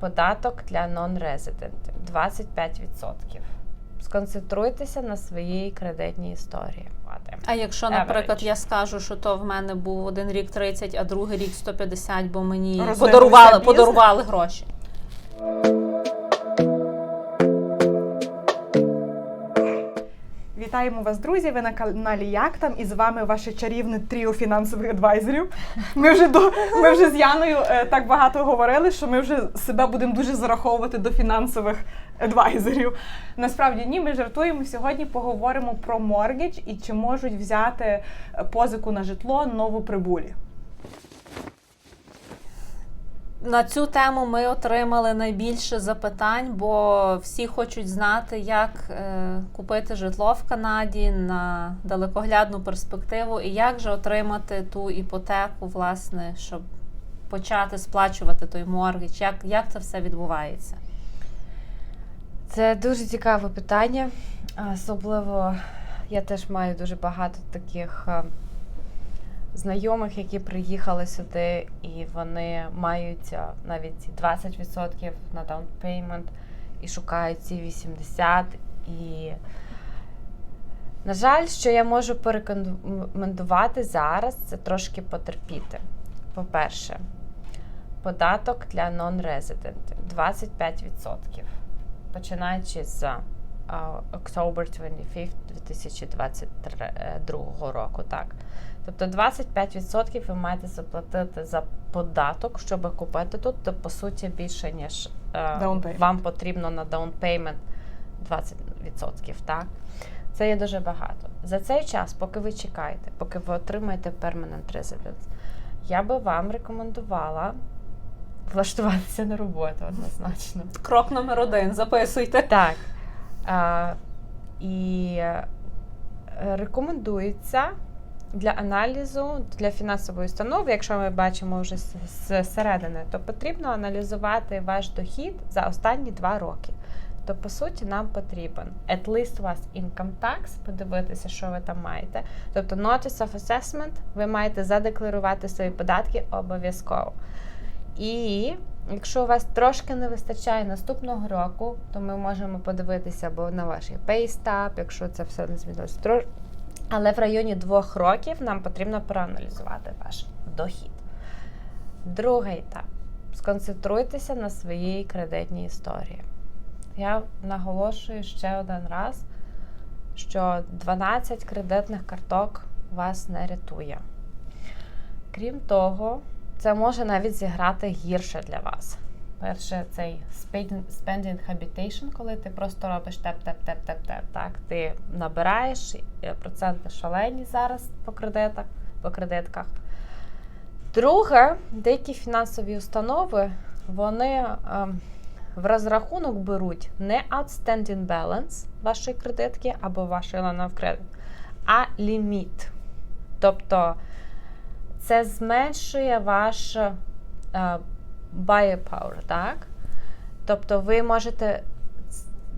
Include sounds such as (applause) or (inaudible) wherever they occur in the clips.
податок для нон-резидентів 25%. Сконцентруйтеся на своїй кредитній історії. А якщо, наприклад, Average. я скажу, що то в мене був один рік 30, а другий рік 150, бо мені подарували, бізнес? подарували гроші. Вітаємо вас, друзі! Ви на каналі Як там і з вами ваше чарівне тріо фінансових адвайзерів. Ми вже до ми вже з Яною е, так багато говорили, що ми вже себе будемо дуже зараховувати до фінансових адвайзерів. Насправді ні, ми жартуємо. Сьогодні поговоримо про моргідж і чи можуть взяти позику на житло новоприбулі. На цю тему ми отримали найбільше запитань, бо всі хочуть знати, як е, купити житло в Канаді на далекоглядну перспективу і як же отримати ту іпотеку, власне, щоб почати сплачувати той моргідж, як, як це все відбувається. Це дуже цікаве питання. Особливо я теж маю дуже багато таких е, знайомих, які приїхали сюди, і вони мають е, навіть 20% на payment і шукають ці 80%. І, на жаль, що я можу порекомендувати зараз, це трошки потерпіти. По-перше, податок для нон-резидентів 25% починаючи з а, October 25 2022 року. Так. Тобто 25% ви маєте заплатити за податок, щоб купити тут, то по суті більше, ніж е, вам потрібно на down payment 20%. Так? Це є дуже багато. За цей час, поки ви чекаєте, поки ви отримаєте permanent residence, я би вам рекомендувала влаштуватися на роботу однозначно. Крок номер один. Записуйте. Так. А, і е, рекомендується для аналізу для фінансової установи, якщо ми бачимо вже з- з то потрібно аналізувати ваш дохід за останні два роки. То, по суті, нам потрібен at least у вас income tax, подивитися, що ви там маєте. Тобто notice of assessment, ви маєте задекларувати свої податки обов'язково. І якщо у вас трошки не вистачає наступного року, то ми можемо подивитися або на ваш пейстап, якщо це все не змінилося. Але в районі двох років нам потрібно проаналізувати ваш дохід. Другий етап. Сконцентруйтеся на своїй кредитній історії. Я наголошую ще один раз, що 12 кредитних карток вас не рятує. Крім того, це може навіть зіграти гірше для вас. Перше, цей spending habitation, коли ти просто робиш теп-теп-теп-теп-теп. Так, ти набираєш е, проценти шалені зараз по кредитах, по кредитках. Друге, деякі фінансові установи вони ем, в розрахунок беруть не outstanding balance вашої кредитки або вашої line of credit, а ліміт. Тобто це зменшує ваш е, buyer power, так? Тобто ви можете,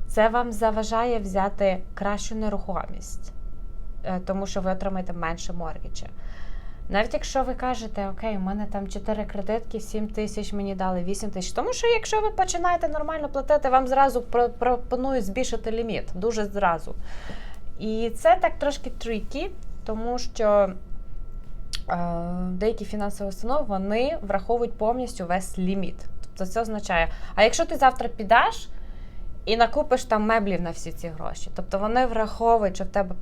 це вам заважає взяти кращу нерухомість, е, тому що ви отримаєте менше моргіджа. Навіть якщо ви кажете, окей, у мене там 4 кредитки, 7 тисяч мені дали 8 тисяч. Тому що якщо ви починаєте нормально платити, вам зразу про- пропонують збільшити ліміт, дуже зразу. І це так трошки трікі, тому що деякі фінансові установи вони враховують повністю весь ліміт. Тобто це означає, а якщо ти завтра підеш і накупиш там меблів на всі ці гроші, тобто вони враховують, що в тебе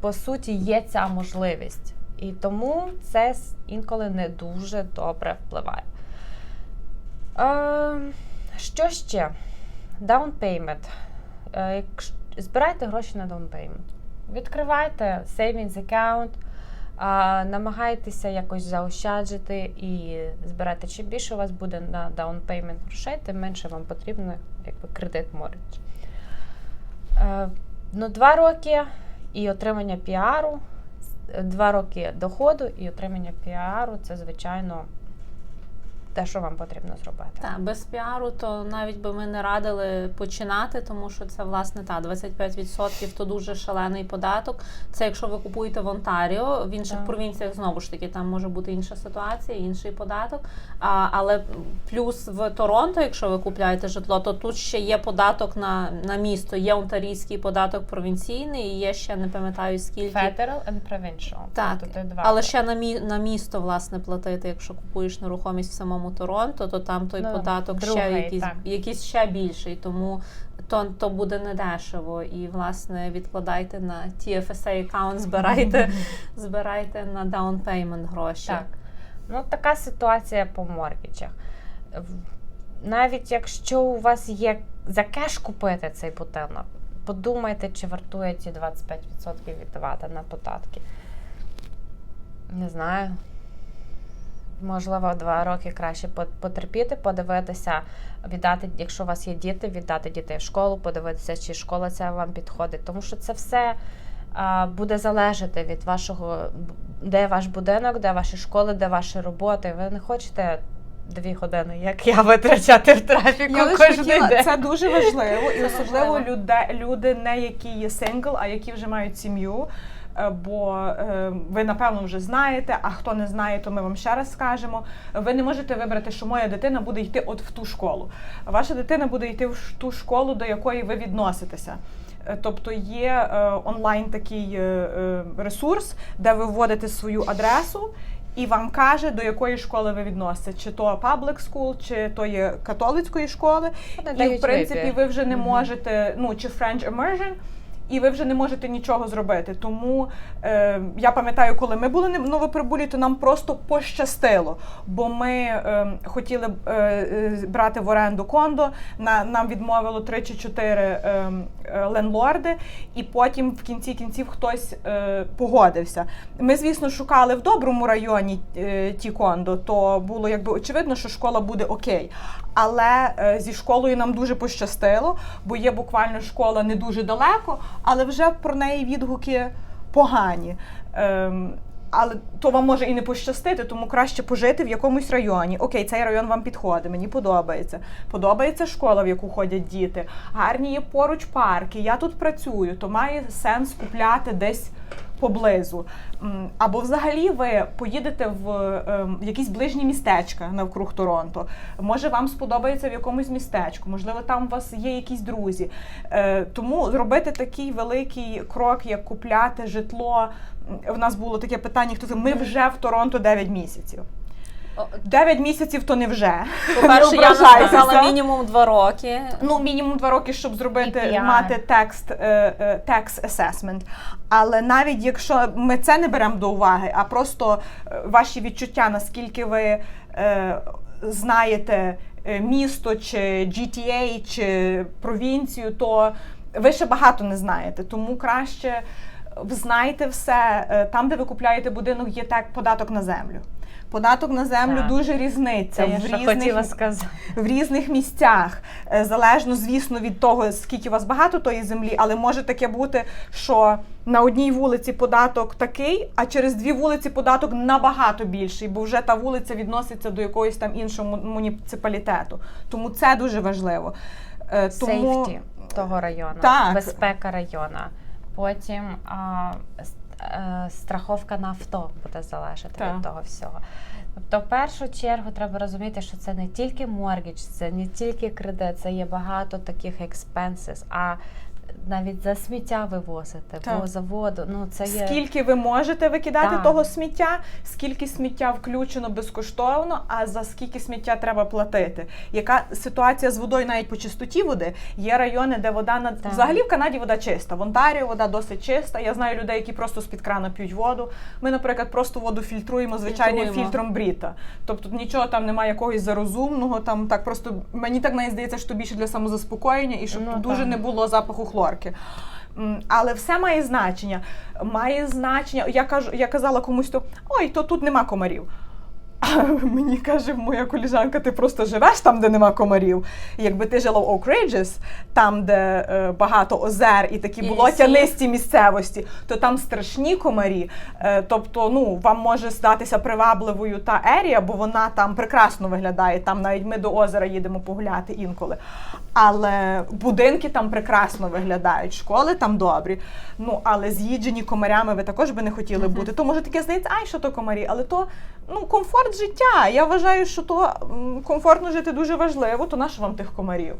по, суті є ця можливість. І тому це інколи не дуже добре впливає. Е, що ще? Е, збирайте гроші на payment. Відкривайте savings account, а, намагайтеся якось заощаджити і збирати. Чим більше у вас буде на даунпеймент грошей, тим менше вам потрібно якби, кредит mortgage. Е, ну, два роки і отримання піару, два роки доходу і отримання піару це, звичайно, те, що вам потрібно зробити. Так, без піару, то навіть би ми не радили починати, тому що це власне та 25% то дуже шалений податок. Це якщо ви купуєте в Онтаріо, в інших Так. провінціях знову ж таки там може бути інша ситуація, інший податок. А, але плюс в Торонто, якщо ви купляєте житло, то тут ще є податок на, на місто. Є онтарійський податок провінційний, і є ще не пам'ятаю скільки. Federal and provincial. Так, Тобто два. Але ще на мі на місто власне платити, якщо купуєш нерухомість в самому Торонто, то там той Ну, податок ще якийсь, якийсь ще більший, тому то, то буде недешево. І власне відкладайте на TFSA аккаунт, збирайте, (laughs) збирайте на down payment гроші. Так. Ну, така ситуація по моргічах. Навіть якщо у вас є за кеш купити цей будинок, подумайте, чи вартує ті 25% віддавати на податки. Не знаю. Можливо, два роки краще потерпіти, подивитися, віддати, якщо у вас є діти, віддати дітей в школу, подивитися, чи школа ця вам підходить. Тому що це все буде залежати від вашого, де ваш будинок, де ваші школи, де ваші роботи. Ви не хочете дві години, як я витрачати в трафіку Я кожен хотіла, день. це дуже важливо, і особливо люди, люди, не які є сингл, а які вже мають сім'ю. Бо е, ви напевно вже знаєте, а хто не знає, то ми вам ще раз скажемо. Ви не можете вибрати, що моя дитина буде йти от в ту школу. Ваша дитина буде йти в ту школу, до якої ви відноситеся. Е, Тобто є е, онлайн такий ресурс, де ви вводите свою адресу. І вам каже, до якої школи ви відносите, чи то public school, чи то є католицької школи. Вони І в принципі вибір. ви вже не можете, ну чи French immersion, і ви вже не можете нічого зробити. Тому е, я пам'ятаю, коли ми були в Новоприбулі, то нам просто пощастило, бо ми е, хотіли е, е, брати в оренду кондо. На нам відмовило три чи чотири е, е, ленлорди, і потім в кінці кінців хтось е, погодився. Ми, звісно, шукали в доброму районі е, ті кондо, то було якби очевидно, що школа буде окей. Але е, зі школою нам дуже пощастило, бо є буквально школа не дуже далеко, але вже про неї відгуки погані. Ем, але то вам може і не пощастити, тому краще пожити в якомусь районі. Окей, цей район вам підходить, мені подобається. Подобається школа, в яку ходять діти. Гарні є поруч парки. Я тут працюю, то має сенс купляти десь поблизу. Або взагалі ви поїдете в ем, якісь ближні містечка навкруг Торонто. Може, вам сподобається в якомусь містечку, можливо, там у вас є якісь друзі. Е, Тому зробити такий великий крок, як купляти житло. У В нас було таке питання: хто ми вже в Торонто 9 місяців. О, 9 місяців то не вже. По-перше, я сказала мінімум два роки. Ну, мінімум два роки, щоб зробити мати текст е, е, assessment. Але навіть якщо ми це не беремо до уваги, а просто е, ваші відчуття, наскільки ви знаєте місто чи GTA, чи провінцію, то ви ще багато не знаєте. Тому краще знайте все. Там, де ви купляєте будинок, є так податок на землю. Податок на землю Так. дуже різниця Це в різних хотіла сказати. в різних місцях. Е, Залежно, звісно, від того, скільки у вас багато тої землі, але може таке бути, що на одній вулиці податок такий, а через дві вулиці податок набагато більший, бо вже та вулиця відноситься до якогось там іншого муніципалітету. Тому це дуже важливо. Е, Тому Сейфті того району, Так. безпека району. Потім а, страховка на авто буде залежати Так. від того всього. Тобто, в першу чергу треба розуміти, що це не тільки моргідж, це не тільки кредит, це є багато таких expenses, а навіть за сміття вивозити, Так. бо за воду. Ну це є скільки ви можете викидати Так. того сміття, скільки сміття включено безкоштовно, а за скільки сміття треба платити. Яка ситуація з водою навіть по чистоті води? Є райони, де вода на Так. взагалі в Канаді вода чиста. В Онтаріо вода досить чиста. Я знаю людей, які просто з під крана п'ють воду. Ми, наприклад, просто воду фільтруємо звичайним Фільтруємо. фільтром Бріта. Тобто нічого там немає якогось зарозумного. Там так просто мені так навіть здається, що більше для самозаспокоєння і щоб Ну, дуже так. не було запаху хлорки. М, Але все має значення. Має значення. Я кажу, я казала комусь, то ой, то тут нема комарів. А мені каже моя коліжанка, ти просто живеш там, де нема комарів. І якби ти жила в Oak Ridges, там, де е, багато озер і такі І болотянисті місцевості, то там страшні комарі. Е, тобто, ну вам може здатися привабливою та ерія, бо вона там прекрасно виглядає. Там навіть ми до озера їдемо погуляти інколи. Але будинки там прекрасно виглядають, школи там добрі. Ну але з'їджені комарями ви також би не хотіли бути. То може таке здається, ай, що то комарі, але то ну комфорт життя. Я вважаю, що то комфортно жити дуже важливо, то нащо вам тих комарів?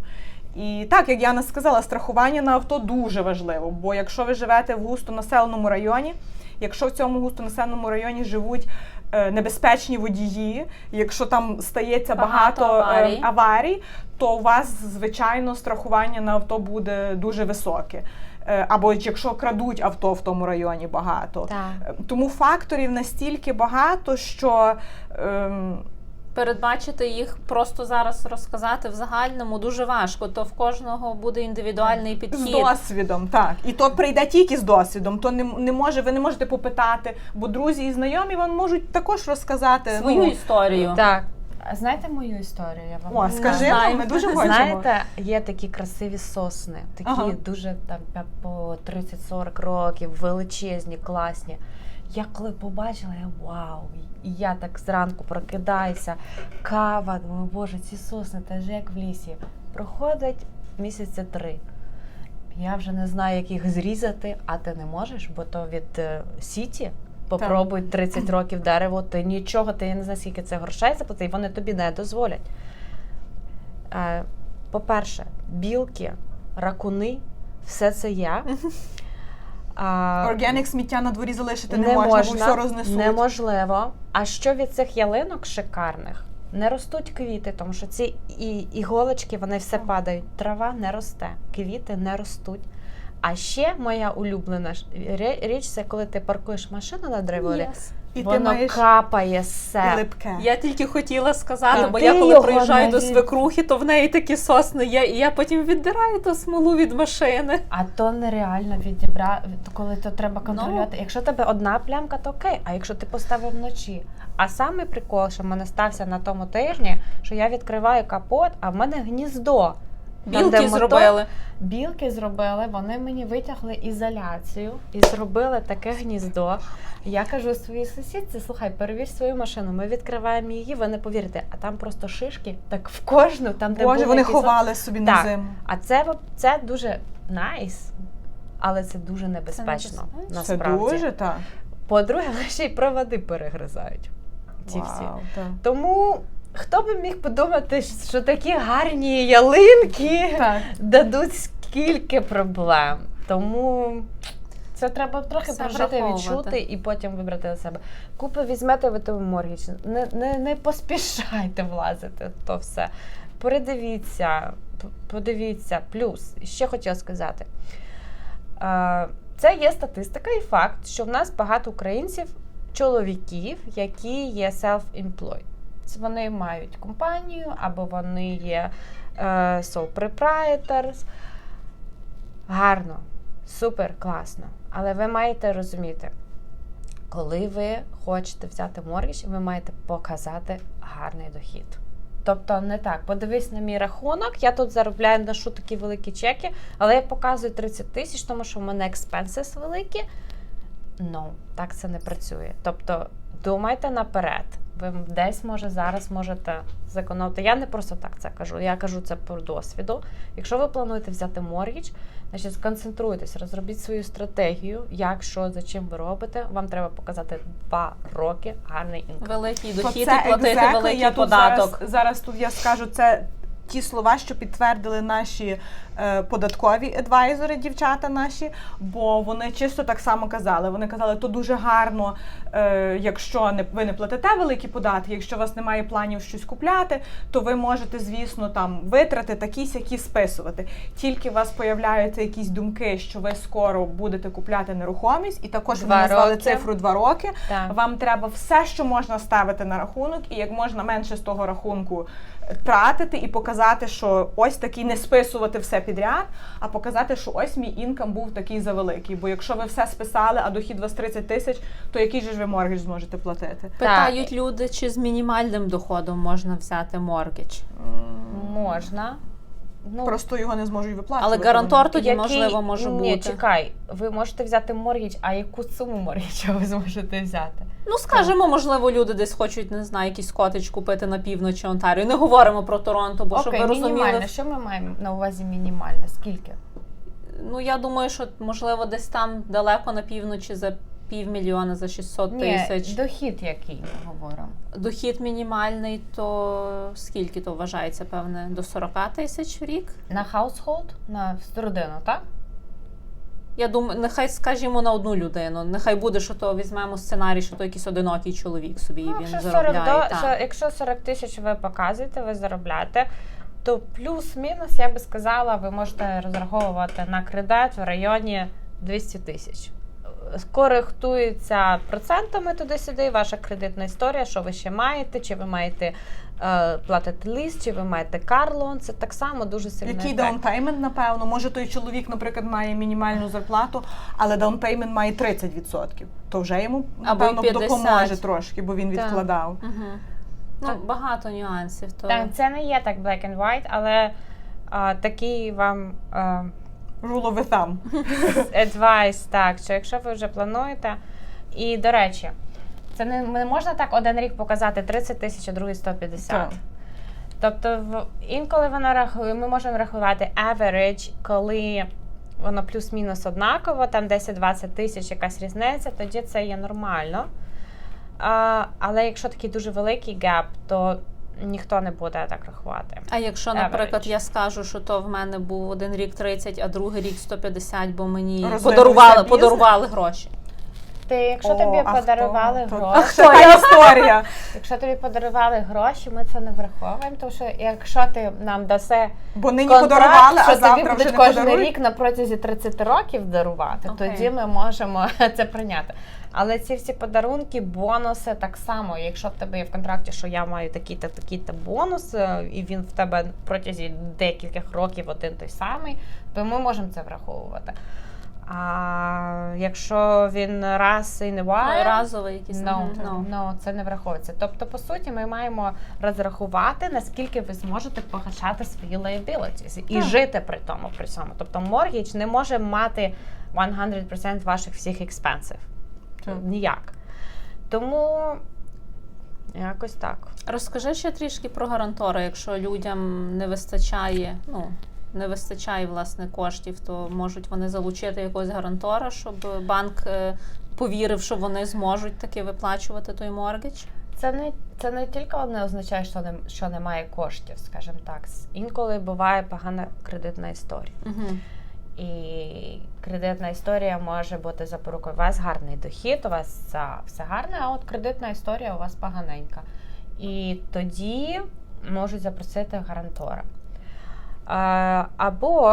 І так, як Яна сказала, страхування на авто дуже важливо. Бо якщо ви живете в густонаселеному районі, якщо в цьому густонаселеному районі живуть е, небезпечні водії, якщо там стається Багато багато, е, аварій. аварій, то у вас звичайно страхування на авто буде дуже високе. Е, Або якщо крадуть авто в тому районі багато. Так. Е, Тому факторів настільки багато, що ем, Передбачити їх просто зараз розказати в загальному дуже важко. То в кожного буде індивідуальний з досвідом, так. І то прийде тільки з досвідом. То не, не може, ви не можете попитати, бо друзі і знайомі вам можуть також розказати. Свою ну, історію. Так. А знаєте мою історію? Я вам О, скажи нам, ми дуже хочемо. Знаєте, є такі красиві сосни, такі Ага. дуже там по 30-40 років, величезні, класні. Я коли побачила, я вау! І я так зранку прокидаюся, кава, думаю, боже, ці сосни, та ж як в лісі. Проходить місяця три. Я вже не знаю, як їх зрізати, а ти не можеш, бо то від е, сіті. Попробуй 30 років дерево, ти нічого, ти не знаю, скільки це грошей заплати, і вони тобі не дозволять. Е, По-перше, білки, ракуни, все це є. (laughs) А, Органік сміття на дворі залишити не, можна, бо все рознесуть. Неможливо. А що від цих ялинок шикарних? Не ростуть квіти, тому що ці і, іголочки вони все падають. Трава не росте, квіти не ростуть. А ще моя улюблена ж річ це коли ти паркуєш машину на драйворі, Yes. І ти воно маєш капає все. липке. Я тільки хотіла сказати, А бо я коли приїжджаю до свекрухи, то в неї такі сосни є, і я потім віддираю ту смолу від машини. А то нереально відібрати, коли то треба Ну. контролювати. Якщо тебе одна плямка, то окей. А якщо ти поставив вночі. А саме прикол, що в мене стався на тому тижні, що я відкриваю капот, а в мене гніздо. Де Білки зробили. Білки зробили, вони мені витягли ізоляцію і зробили таке гніздо. Я кажу своїй сусідці: слухай, перевір свою машину. Ми відкриваємо її, ви не повірите, а там просто шишки, так в кожну, там де Боже, вони ховали собі на зиму. А це це дуже найс, але це дуже небезпечно. Це Насправді. дуже так. По-друге, вони ще й проводи перегризають. Ці всі. Вау, так. Тому хто би міг подумати, що такі гарні ялинки Так. дадуть скільки проблем. Тому це треба трохи Все прожити, відчути і потім вибрати на себе. Купи візьмете ви тому моргіч. Не, не, не поспішайте влазити в то все. Передивіться, подивіться. Плюс, ще хотіла сказати. Це є статистика і факт, що в нас багато українців, чоловіків, які є self-employed. Це Вони мають компанію або вони є е, sole proprietors. Гарно, супер, класно. Але ви маєте розуміти, коли ви хочете взяти моргіж, ви маєте показати гарний дохід. Тобто не так, подивись на мій рахунок, я тут заробляю ношу такі великі чеки, але я показую 30 тисяч, тому що в мене експенсис великі. Ну, так це не працює. Тобто думайте наперед. Ви десь, може, зараз можете зекономити. Я не просто так це кажу, я кажу це по досвіду. Якщо ви плануєте взяти моргіч, значить сконцентруйтесь, розробіть свою стратегію, як, що, за чим ви робите. Вам треба показати два роки гарний інком. Великий дохід і платити exactly, великий я тут податок. Зараз, зараз тут я скажу це. Ті слова, що підтвердили наші е, податкові адвайзери, дівчата наші, бо вони чисто так само казали. Вони казали, то дуже гарно, е, якщо не ви не платите великі податки, якщо у вас немає планів щось купляти, то ви можете, звісно, там витрати такі сякі списувати. Тільки у вас появляються якісь думки, що ви скоро будете купляти нерухомість, і також вони назвали роки. цифру два роки. Так. Вам треба все, що можна ставити на рахунок, і як можна менше з того рахунку тратити і показати, що ось такий не списувати все підряд, а показати, що ось мій інкам був такий завеликий. Бо якщо ви все списали, а дохід у вас 30 тисяч, то який же ж ви моргідж зможете платити? Питають люди, чи з мінімальним доходом можна взяти моргідж. Можна. Ну, Просто його не зможуть виплачувати. Але гарантор тоді який- можливо може Ні, бути. чекай, ви можете взяти моргідж, а яку суму моргіджа ви зможете взяти? Ну, скажімо, можливо, люди десь хочуть, не знаю, якийсь котич купити на півночі Онтаріо. Не говоримо про Торонто, бо щоб Окей, ви мінімально. розуміли. Що ми маємо на увазі мінімально? Скільки? Ну, я думаю, що можливо десь там далеко на півночі за півмільйона, за 600 тисяч. дохід який ми говоримо. Дохід мінімальний, то скільки то вважається, певне, до 40 тисяч в рік. На household? На родину, так? Я думаю, нехай скажімо на одну людину. Нехай буде, що то візьмемо сценарій, що то якийсь одинокий чоловік собі Ну, він якщо, 40 до, так. якщо 40 тисяч ви показуєте, ви заробляєте, то плюс-мінус, я би сказала, ви можете розраховувати на кредит в районі 200 тисяч. Коректується процентами туди-сюди, ваша кредитна історія, що ви ще маєте, чи ви маєте е, платити ліст, чи ви маєте карлон. Це так само дуже сильно. Який даунпеймент, напевно? Може той чоловік, наприклад, має мінімальну зарплату, але даунпеймент має 30%. То вже йому Або напевно 50. допоможе трошки, бо він Так. відкладав. Угу. Ну, Так. багато нюансів. То... Так, це не є так black and white, але а, такий вам. А, Rule of thumb. (laughs) advice, так, що якщо ви вже плануєте. І, до речі, це не, не можна так один рік показати 30 тисяч, а другий 150. Так. Тобто, в, інколи воно рахує, ми можемо рахувати average, коли воно плюс-мінус однаково, там 10-20 тисяч якась різниця, тоді це є нормально. А, але якщо такий дуже великий геп, то ніхто не буде так рахувати. А якщо, наприклад, Average. я скажу, що то в мене був один рік 30, а другий рік 150, бо мені подарували, подарували гроші. Ти, якщо О, тобі а хто? подарували То- гроші, Хто історія? (laughs) Якщо тобі подарували гроші, ми це не враховуємо, тому що якщо ти нам даси Бо нині контракт, подарували, що а тобі завтра вже будуть не кожен подарують. рік на протязі 30 років дарувати, Окей. тоді ми можемо (laughs) це прийняти. Але ці всі подарунки, бонуси так само. Якщо в тебе є в контракті, що я маю такий-то такий-то бонус, е, і він в тебе протязі декількох років один той самий, то ми можемо це враховувати. А якщо він раз і не Ну, разовий якийсь. No, мгм, ну. no, це не враховується. Тобто, по суті, ми маємо розрахувати, наскільки ви зможете погашати свої liabilities і Так. жити при тому при цьому. Тобто, mortgage не може мати 100% ваших всіх експенсів. Так. Ніяк. Тому якось так. Розкажи ще трішки про гарантора. Якщо людям не вистачає, ну не вистачає власне коштів, то можуть вони залучити якогось гарантора, щоб банк е, повірив, що вони зможуть таки виплачувати той моргідж. Це не це не тільки не означає, що не що немає коштів, скажімо так. Інколи буває погана кредитна історія. Угу. І кредитна історія може бути запорукою. У вас гарний дохід, у вас все гарне, а от кредитна історія у вас поганенька. І тоді можуть запросити гарантора. А, або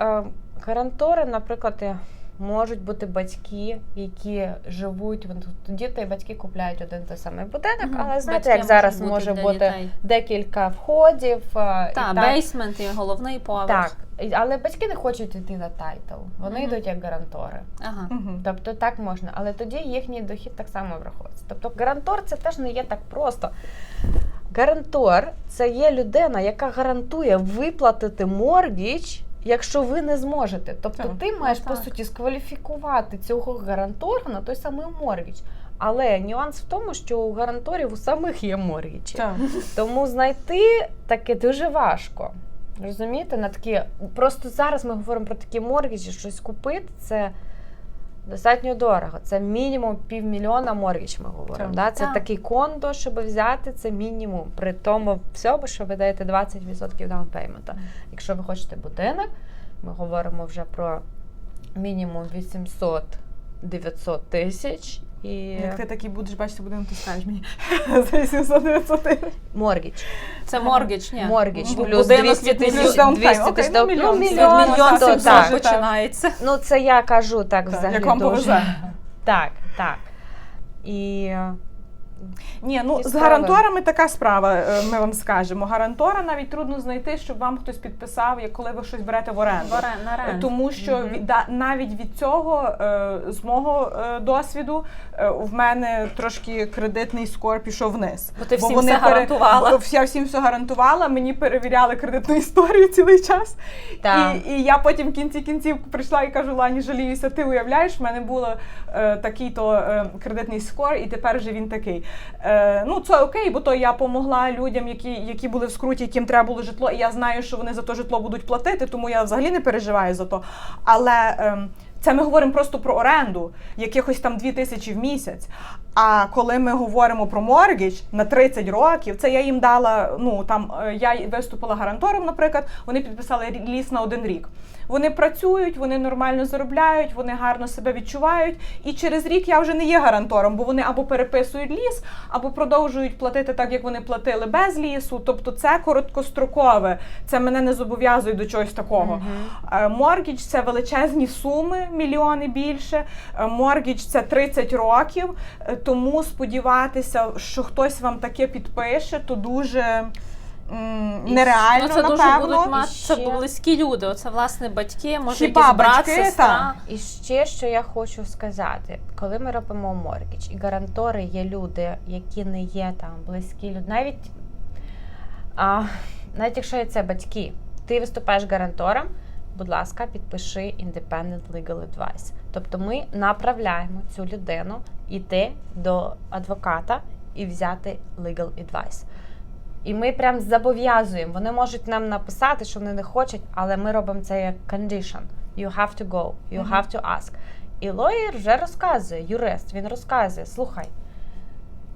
е, гарантори, наприклад, е, можуть бути батьки, які живуть. Діти і батьки купляють один той самий будинок, але знаєте, як зараз може бути декілька входів. е, і Так, так. бейсмент і головний поверх. Так, але батьки не хочуть йти на тайтл. Вони Мгм. йдуть як гарантори. Ага. Мгм. Тобто так можна, але тоді їхній дохід так само враховується. Тобто гарантор це теж не є так просто. Гарантор це є людина, яка гарантує виплатити моргіч, якщо ви не зможете. Тобто Так. ти маєш по суті скваліфікувати цього гарантора на той самий моргіч. Але нюанс в тому, що у гаранторів у самих є моргічі. Так. Тому знайти таке дуже важко. Розумієте, на такі просто зараз ми говоримо про такі моргіджі, щось купити це достатньо дорого. Це мінімум півмільйона моргіч, ми говоримо. Так. Да? Це Так. такий кондо, щоб взяти, це мінімум. При тому всьому, що ви даєте 20% даунпеймента. Якщо ви хочете будинок, ми говоримо вже про мінімум 800-900 тисяч і Як ти такий будеш бачити будинок, то скажеш мені (laughs) за 800 900 тисяч. моргідж. Це моргідж, ні. Моргідж плюс 200 тисяч. 200 тисяч. ну, Ну, мільйон. Мільйон, мільйон то так. починається. Ну, це я кажу так Так, взагалі. як вам дуже. повезе. Так, так. І Ні, ну з гаранторами така справа, е, ми вам скажемо. Гарантора навіть трудно знайти, щоб вам хтось підписав, як коли ви щось берете в оренду. На рент. Тому що Мгм. від- да, навіть від цього, е, з мого е, досвіду, в мене трошки кредитний скор пішов вниз. Бо ти всім вони все гарантувала. бо Я всім все гарантувала, мені перевіряли кредитну історію цілий час. Так. І, і я потім в кінці кінців прийшла і кажу, Лані, жаліюся, ти уявляєш, в мене е, такий-то кредитний скор, і тепер вже він такий. Е, ну, це окей, бо то я помогла людям, які, які були в скруті, яким треба було житло, і я знаю, що вони за то житло будуть платити, тому я взагалі не переживаю за то. Але. ем, це ми говоримо просто про оренду, якихось там 2 тисячі в місяць. А коли ми говоримо про моргідж на 30 років, це я їм дала. Ну там е, я виступила гарантором, наприклад, вони підписали ліс на один рік. Вони працюють, вони нормально заробляють, вони гарно себе відчувають. І через рік я вже не є гарантором, бо вони або переписують ліс, або продовжують платити так, як вони платили без лісу. Тобто це короткострокове. Це мене не зобов'язує до чогось такого. Е, Моргідж це величезні суми, мільйони більше. Е, Моргідж це 30 років. Е, Тому сподіватися, що хтось вам таке підпише, то дуже нереально, ну, це дуже напевно. будуть мати ще- близькі люди. Оце власне батьки, може Хіба якийсь брат, батьки, сестра. І ще що я хочу сказати, коли ми робимо моргідж, і гарантори є люди, які не є там близькі люди, навіть, а, навіть якщо це батьки, ти виступаєш гарантором, будь ласка, підпиши Independent Legal Advice. Тобто ми направляємо цю людину йти до адвоката і взяти legal advice. І ми прям зобов'язуємо. Вони можуть нам написати, що вони не хочуть, але ми робимо це як condition. You have to go, you Мгм. have to ask. І лоєр вже розказує, юрист, він розказує: слухай,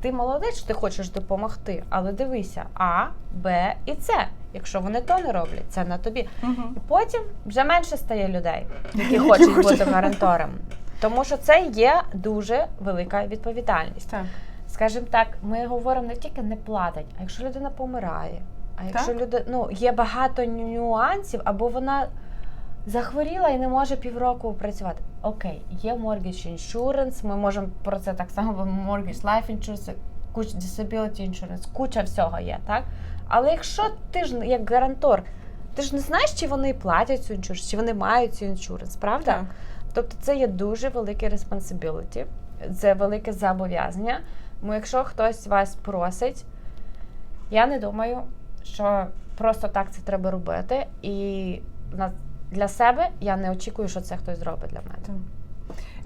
ти молодець, що ти хочеш допомогти, але дивися А, Б і С. Якщо вони то не роблять, це на тобі. І потім вже менше стає людей, які (laughs) хочуть. бути гарантором. Тому що це є дуже велика відповідальність. Так. Скажімо так, ми говоримо не тільки не платить, а якщо людина помирає, а якщо Так. людина ну є багато нюансів, або вона захворіла і не може півроку працювати. Окей, є mortgage insurance, ми можемо про це так само mortgage life insurance, куча disability insurance, куча всього є, так? Але якщо ти ж як гарантор, ти ж не знаєш, чи вони платять цю insurance, чи вони мають цю insurance, правда? Так. Тобто це є дуже велике responsibility, це велике зобов'язання. Бо якщо хтось вас просить, я не думаю, що просто так це треба робити. І для себе я не очікую, що це хтось зробить для мене.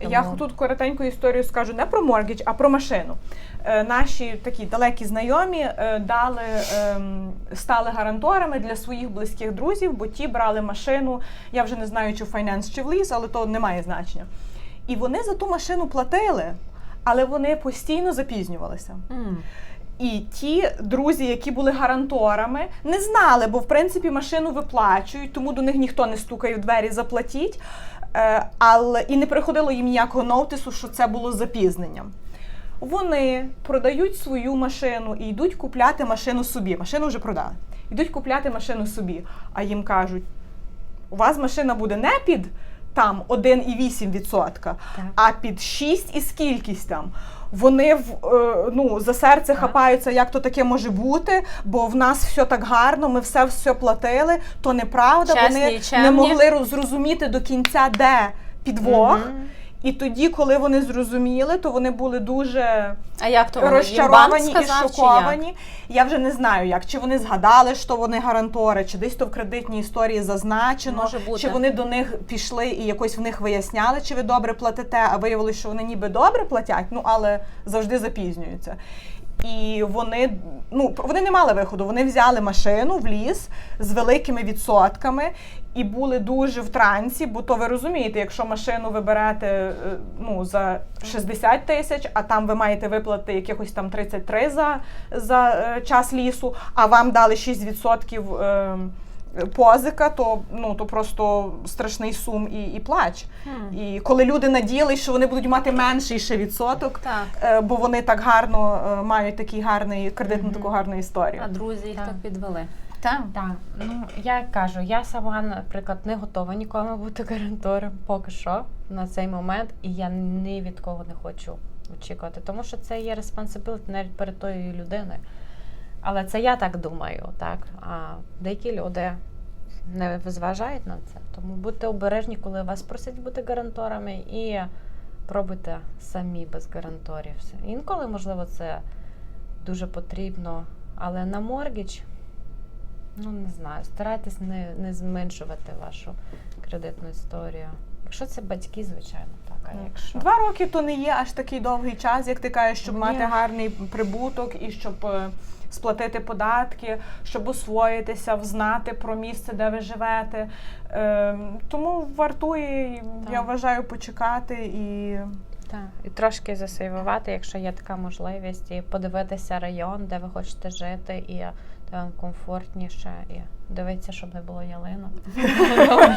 Я тут коротеньку історію скажу не про моргідж, а про машину. Е, наші такі далекі знайомі е, дали, ем, стали гаранторами для своїх близьких друзів, бо ті брали машину. Я вже не знаю, чи в файнанс, чи в ліс, але то не має значення. І вони за ту машину платили, але вони постійно запізнювалися. М. І ті друзі, які були гаранторами, не знали, бо в принципі машину виплачують, тому до них ніхто не стукає в двері, заплатіть. Е, але і не приходило їм ніякого ноутису, що це було запізненням. Вони продають свою машину і йдуть купляти машину собі. Машину вже продали. Йдуть купляти машину собі. А їм кажуть: у вас машина буде не під там 1,8%, а під 6 і скількись там. Вони в е, ну за серце Так. хапаються, як то таке може бути, бо в нас все так гарно, ми все все платили. То неправда. Чесні Вони чемні. не могли роз- зрозуміти до кінця, де підвох. Мгм. І тоді, коли вони зрозуміли, то вони були дуже А як то вони? Розчаровані і сказав, як? шоковані. Я вже не знаю, як чи вони згадали, що вони гарантори, чи десь то в кредитній історії зазначено, Може бути. чи вони до них пішли і якось в них виясняли, чи ви добре платите, а виявилося, що вони ніби добре платять, ну але завжди запізнюються. І вони ну вони не мали виходу. Вони взяли машину в ліс з великими відсотками і були дуже в трансі, бо то ви розумієте, якщо машину ви берете е, ну, за 60 тисяч, а там ви маєте виплати якихось там 33 за, за е, час лісу, а вам дали 6% е, позика, то ну то просто страшний сум і, і плач. Хм. І коли люди надіялись, що вони будуть мати менший ще відсоток, Так. е, бо вони так гарно е, мають такий гарний кредитну Мгм. таку гарну історію. А друзі їх Так. так підвели. Так. Так, ну я кажу, я сама, наприклад, не готова нікому бути гарантором поки що на цей момент, і я ні від кого не хочу очікувати, тому що це є responsibility навіть перед тою людиною. Але це я так думаю, так? А деякі люди не зважають на це. Тому будьте обережні, коли вас просять бути гаранторами, і пробуйте самі без гаранторів. Інколи, можливо, це дуже потрібно, але на моргідж, ну не знаю, старайтесь не, не зменшувати вашу кредитну історію. Якщо це батьки, звичайно, так. А якщо Два роки то не є аж такий довгий час, як ти кажеш, щоб Ні. мати гарний прибуток і щоб е, сплатити податки, щоб освоїтися, взнати про місце, де ви живете. Е, тому вартує, я вважаю, почекати і Так, і трошки засейвувати, якщо є така можливість, і подивитися район, де ви хочете жити, і де вам комфортніше, і дивитися, щоб не було ялинок.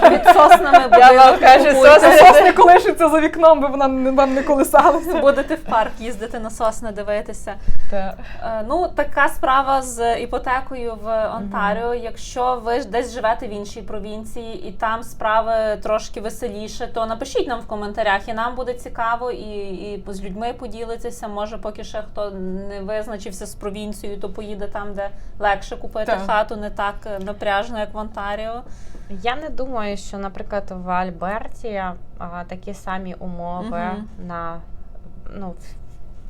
Під соснами Я вам кажу, сосни. (laughs) сосни колишуться за вікном, бо вона не- вам не колисалася. Будете в парк їздити на сосни, дивитися. Так. Е, Ну, така справа з іпотекою в Онтаріо. Якщо ви ж десь живете в іншій провінції і там справи трошки веселіше, то напишіть нам в коментарях, і нам буде цікаво, і, і з людьми поділитися. Може, поки ще хто не визначився з провінцією, то поїде там, де легше купити Так. хату, не так е, напряжно, як в Онтаріо. Я не думаю, що, наприклад, в Альберті а, такі самі умови угу. на ну,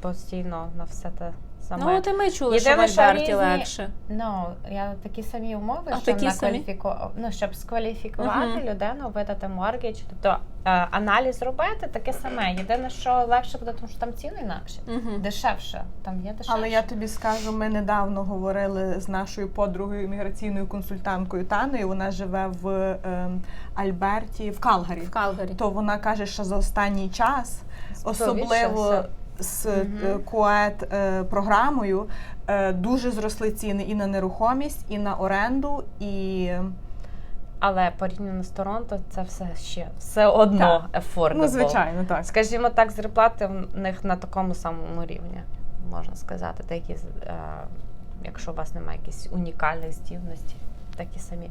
постійно на все те саме. Ну, от і ми чули, що в Єдине, що Альберті різні- легше. Ну, я такі самі умови, А щоб такі на самі? кваліфіку... ну, щоб скваліфікувати Мгм. людину, видати моргідж, тобто е, аналіз робити таке саме. Єдине, що легше буде, тому що там ціни інакші. Мгм. Дешевше, там є дешевше. Але я тобі скажу, ми недавно говорили з нашою подругою імміграційною консультанткою Таною. Вона живе в ем, Альберті, в Калгарі. В Калгарі. То вона каже, що за останній час, особливо з е, КУЕТ е, програмою, е, дуже зросли ціни і на нерухомість, і на оренду, і Але порівняно з Торонто, це все ще все одно affordable. ну звичайно так. Скажімо так, зарплати в них на такому самому рівні, можна сказати, деякі, якщо у вас немає якихось унікальних здібностей, такі самі.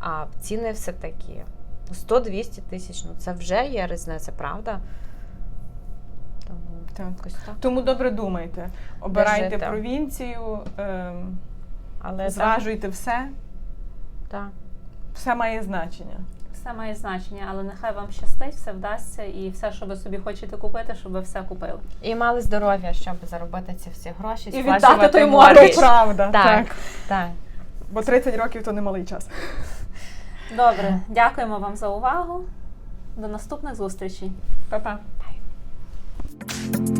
А ціни все такі. 100-200 тисяч, ну це вже є різниця, правда? Тому Так. якось так. Тому добре думайте, обирайте жити. провінцію, ем, Але зважуйте все, так, все має значення. Все має значення, але нехай вам щастить, все вдасться, і все, що ви собі хочете купити, щоб ви все купили. І мали здоров'я, щоб заробити ці всі гроші, І сплачувати віддати той моргідж. моргідж. Правда, Так, так. так. Бо 30 років то немалий час. Добре, дякуємо вам за увагу. До наступних зустрічей. Па-па. Thank you